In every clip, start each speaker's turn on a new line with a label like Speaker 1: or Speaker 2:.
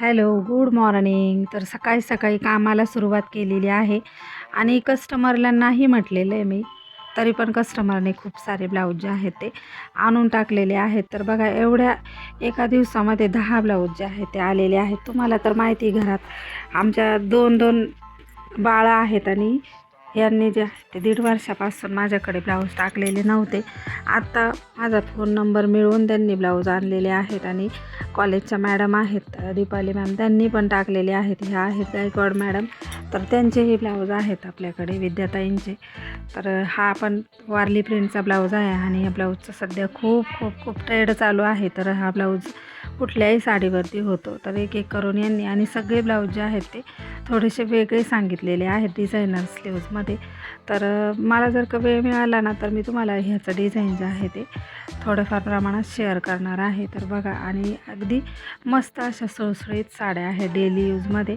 Speaker 1: Hello good morning. तर सकाळी सकाळी कामाला सुरुवात केलेली आहे आणि कस्टमरला नाही म्हटलेलं आहे मी. तरी पण कस्टमरने खूप सारे ब्लाऊज जे आहेत ते आणून टाकलेले आहेत. तर बघा एवढ्या एका दिवसामध्ये दहा ब्लाऊज जे आहेत ते आलेले आहेत. तुम्हाला तर माहिती आहे घरात आमच्या दोन दोन बाळं आहेत आणि यांनी जे आहे ते दीड वर्षापासून माझ्याकडे ब्लाऊज टाकलेले नव्हते. आत्ता माझा फोन नंबर मिळवून त्यांनी ब्लाऊज आणलेले आहेत आणि कॉलेजच्या मॅडम आहेत दीपाली मॅम त्यांनी पण टाकलेले आहेत ह्या आहेत गायकवाड मॅडम. तर त्यांचेही ब्लाऊज आहेत आपल्याकडे विद्याताईंचे. तर हा पण वारली प्रिंटचा ब्लाऊज आहे आणि या ब्लाऊजचं सध्या खूप खूप खूप ट्रेड चालू आहे. तर हा ब्लाऊज कुठल्याही साडीवरती होतो. तर एक एक करून यांनी आणि सगळे ब्लाऊज जे आहेत ते थोडेसे वेगळे सांगितलेले आहेत डिझायनर स्लीव्जमध्ये तर मला जर का वेळ मिळाला ना तर मी तुम्हाला ह्याचं डिझाईन जे आहे ते थोडंफार प्रमाणात शेअर करणार आहे. तर बघा आणि अगदी मस्त अशा सुळसुळीत साड्या आहेत डेली यूजमध्ये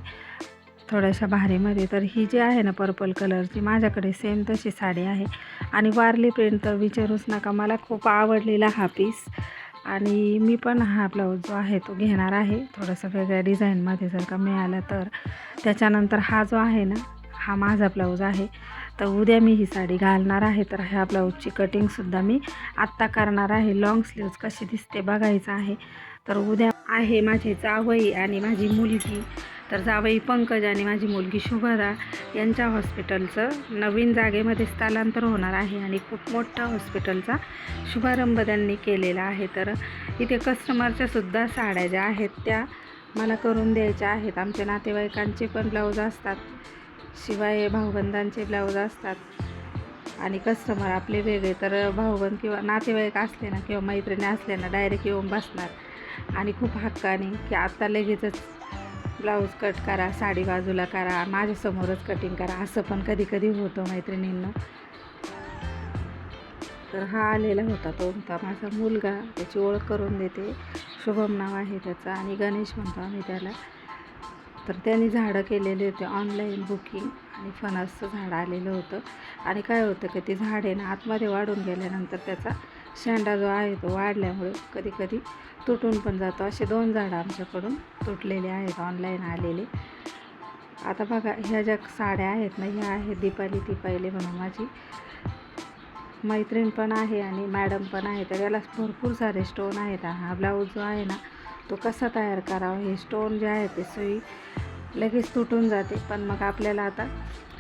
Speaker 1: थोड्याशा भारीमध्ये तर ही जी आहे ना पर्पल कलरची माझ्याकडे सेम तशी साडी आहे. आणि वारली प्रिंट तर विचारूच नका मला खूप आवडलेला हा पीस आणि मी पण हा ब्लाऊज जो आहे तो घेणार आहे. थोडंसं वेगळ्या डिझाईनमध्ये जर का मिळाला तर. त्याच्यानंतर हा जो आहे ना हा माझा ब्लाऊज आहे. तर उद्या मी ही साडी घालणार आहे. तर ह्या ब्लाऊजची कटिंगसुद्धा मी आत्ता करणार आहे. लॉंग स्लीव्ज कशी दिसते बघायचं आहे. तर उद्या आहे माझी जावई आणि माझी मुलगी. तर जावई पंकज आणि माझी मुलगी शुभदा यांच्या हॉस्पिटलचं नवीन जागेमध्ये स्थलांतर होणार आहे आणि खूप मोठा हॉस्पिटलचा शुभारंभ त्यांनी केलेला आहे. तर इथे कस्टमरच्या सुद्धा साड्या ज्या आहेत त्या मला करून द्यायच्या आहेत. आमच्या नातेवाईकांचे पण ब्लाऊज असतात शिवाय भाऊबंदांचे ब्लाऊज असतात आणि कस्टमर आपले वेगळे. तर भाऊबंद किंवा नातेवाईक असले ना किंवा मैत्रिणी असले ना डायरेक्ट येऊन बसणार. आणि खूप हक्काने की आत्ता लगेचच ब्लाऊज कट करा साडी बाजूला करा माझ्यासमोरच कटिंग करा असं पण कधी कधी होतं मैत्रिणींना. तर हा आलेला होता तो म्हणता माझा मुलगा. त्याची ओळख करून देते. शुभम नाव आहे त्याचं आणि गणेश म्हणतो आम्ही त्याला. तर त्यांनी झाडं केलेले होते ऑनलाईन बुकिंग आणि फणसचं झाड आलेलं होतं. आणि काय होतं की ते झाड आहे ना आतमध्ये वाढून गेल्यानंतर त्याचा शेंडा जो आहे तो वाढल्यामुळे कधी कधी तुटून पण जातो. असे दोन झाडं आमच्याकडून तुटलेले आहेत ऑनलाईन आलेले. आता बघा ह्या ज्या साड्या आहेत ना ह्या आहेत दीपाली ती पहिले म्हणून माझी. मैत्रीण पण आहे आणि मॅडम पण आहे तर याला भरपूर सारे स्टोन आहेत. हा ब्लाऊज जो आहे ना तो कसा तयार करावा? हे स्टोन जे आहे ते सुई लगेच तुटून जाते. पण मग आपल्याला आता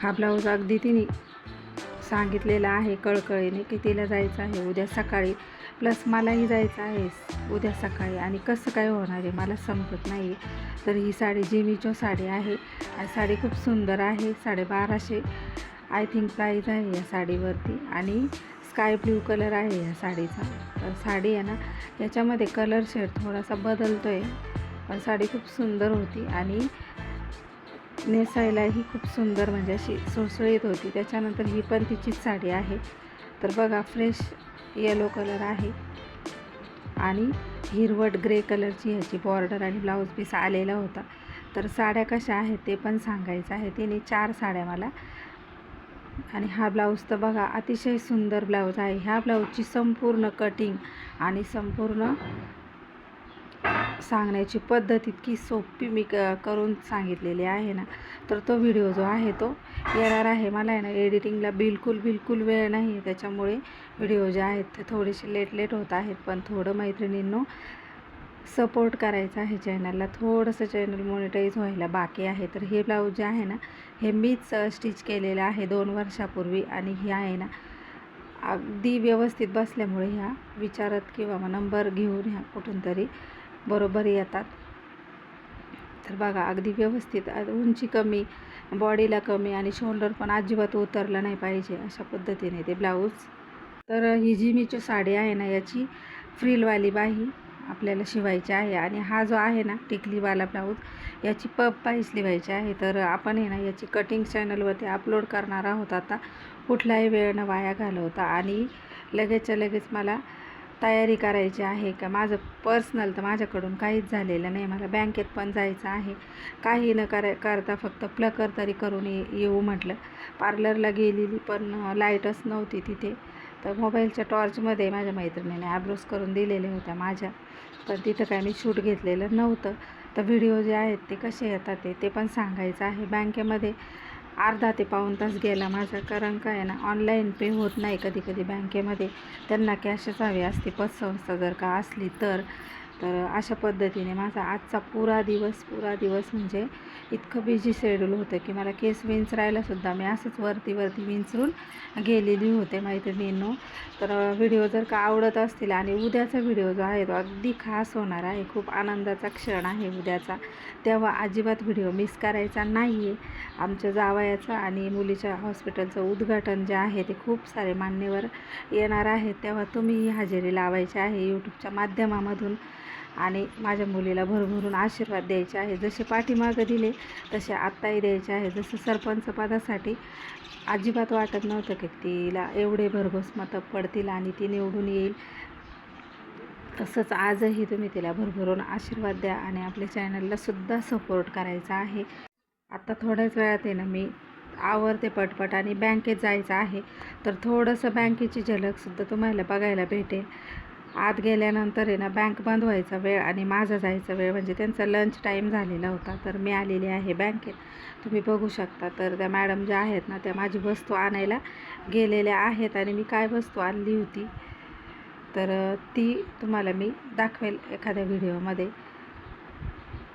Speaker 1: हा ब्लाऊज अगदी तिने सांगितलेलं आहे कळकळीने की तिला जायचं आहे उद्या सकाळी. प्लस मलाही जायचं आहे उद्या सकाळी. आणि कसं काय होणार आहे मला समजत नाही. तर ही साडी जिमीचो साडी आहे. आणि साडी खूप सुंदर आहे. साडेबाराशे आय थिंक प्राईज आहे या साडीवरती. आणि स्काय ब्ल्यू कलर आहे या साडीचा. तर साडी आहे ना याच्यामध्ये कलर शेड थोडासा बदलतो आहे पण साडी खूप सुंदर होती. आणि नेसायलाही खूप सुंदर म्हणजे अशी सुळसुळीत होती. त्याच्यानंतर ही पण तिचीच साडी आहे. तर बघा फ्रेश येलो कलर आहे. आणि हिरवट ग्रे कलरची ह्याची बॉर्डर आणि ब्लाऊज पीस आलेला होता. तर साड्या कशा आहेत ते पण सांगायचं आहे. तिने चार साड्या मला. आणि हा ब्लाऊज तर बघा अतिशय सुंदर ब्लाऊज आहे. ह्या ब्लाऊजची संपूर्ण कटिंग आणि संपूर्ण सांगण्याची पद्धत इतकी सोपी मी क करून सांगितलेली आहे ना तर तो व्हिडिओ जो आहे तो येणार आहे. मला आहे ना एडिटिंगला बिलकुल बिलकुल वेळ नाही आहे. त्याच्यामुळे व्हिडिओ जे आहेत ते थोडेसे लेट लेट होत आहेत. पण थोडं मैत्रिणींनो सपोर्ट करायचा आहे चॅनलला. थोडंसं चॅनल मॉनिटाईज व्हायला बाकी आहे. तर हे ब्लाऊज जे आहे ना हे मीच स्टिच केलेलं आहे दोन वर्षापूर्वी. आणि हे आहे ना अगदी व्यवस्थित बसल्यामुळे ह्या विचारत किंवा मग नंबर घेऊन ह्या कुठून तरी बरोबर येतात. तर बघा अगदी व्यवस्थित उंची कमी बॉडीला कमी आणि शोल्डर पण अजिबात उतरलं नाही पाहिजे अशा पद्धतीने ते ब्लाऊज. तर ही जी मीची साडी आहे ना याची फ्रीलवाली बाही आपल्याला शिवायची आहे आणि हा जो आहे ना टिकलीवाला ब्लाऊज याची पप पाईस लिवायची आहे. तर आपण हे ना याची कटिंग चॅनलवरती अपलोड करणार आहोत आता. कुठलाही वेळ न वाया घालवता आणि लगेचच्या लगेच मला तयारी करायची आहे का? माझं पर्सनल तर माझ्याकडून काहीच झालेलं नाही. मला बँकेत पण जायचं आहे. काही न कर करता फक्त प्लकर तरी करून ये येऊ म्हटलं. पार्लरला गेलेली पण लाईटच नव्हती तिथे. तर मोबाईलच्या टॉर्चमध्ये माझ्या मैत्रिणीने ॲब्रोस करून दिलेल्या होत्या माझ्या. पण तिथं काय मी शूट घेतलेलं नव्हतं. तर व्हिडिओ जे आहेत ते कसे येतात ते ते पण सांगायचं आहे. बँकेमध्ये अर्धा ते पाऊण तास गेला माझा. कारण काय आहे ना ऑनलाईन पे होत नाही कधी कधी बँकेमध्ये त्यांना कॅशच हवी असते पतसंस्था जर का असली तर. तर अशा पद्धतीने माझा आजचा पुरा दिवस पुरा दिवस म्हणजे इतकं बिझी शेड्यूल होतं की मला केस विंचरायलासुद्धा मी असंच वरती वरती विंचरून गेलेली होते मैत्रिणींनो. तर व्हिडिओ जर का आवडत असतील आणि उद्याचा व्हिडिओ जो आहे तो अगदी खास होणार आहे खूप आनंदाचा क्षण आहे उद्याचा तेव्हा अजिबात व्हिडिओ मिस करायचा नाही आहे आमच्या जावयाचं आणि मुलीच्या हॉस्पिटलचं उद्घाटन जे आहे ते खूप सारे मान्यवर येणार आहेत तेव्हा तुम्हीही हजेरी लावायची आहे यूट्यूबच्या माध्यमामधून. आणि माझ्या मुलीला भरभरून आशीर्वाद द्यायचे आहे. जसे पाठीमागं दिले तसे आत्ताही द्यायचे आहे. जसं सरपंच पदासाठी अजिबात वाटत नव्हतं की तिला एवढे भरघोस मतं पडतील आणि ती निवडून येईल. तसंच आजही तुम्ही तिला भरभरून आशीर्वाद द्या आणि आपल्या चॅनलला सुद्धा सपोर्ट करायचा आहे. आत्ता थोड्याच वेळात आहे ना मी आवरते पटपट आणि बँकेत जायचं आहे. तर थोडंसं बँकेची झलकसुद्धा तुम्हाला बघायला भेटेल. आत गेल्यानंतर आहे ना बँक बंद व्हायचा वेळ आणि माझा जायचा वेळ म्हणजे त्यांचा लंच टाईम झालेला होता. तर मी आलेली आहे बँकेत तुम्ही बघू शकता. तर त्या मॅडम ज्या आहेत ना त्या माझी वस्तू आणायला गेलेल्या आहेत आणि मी काय वस्तू आणली होती? तर ती तुम्हाला मी दाखवेल एखाद्या व्हिडिओमध्ये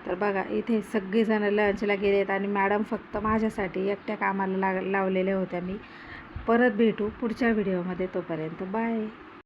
Speaker 1: तर बघा इथे सगळेजणं लंचला गेलेत आणि मॅडम फक्त माझ्यासाठी एकट्या कामाला लाग लावलेल्या होत्या. मी परत भेटू पुढच्या व्हिडिओमध्ये तोपर्यंत. बाय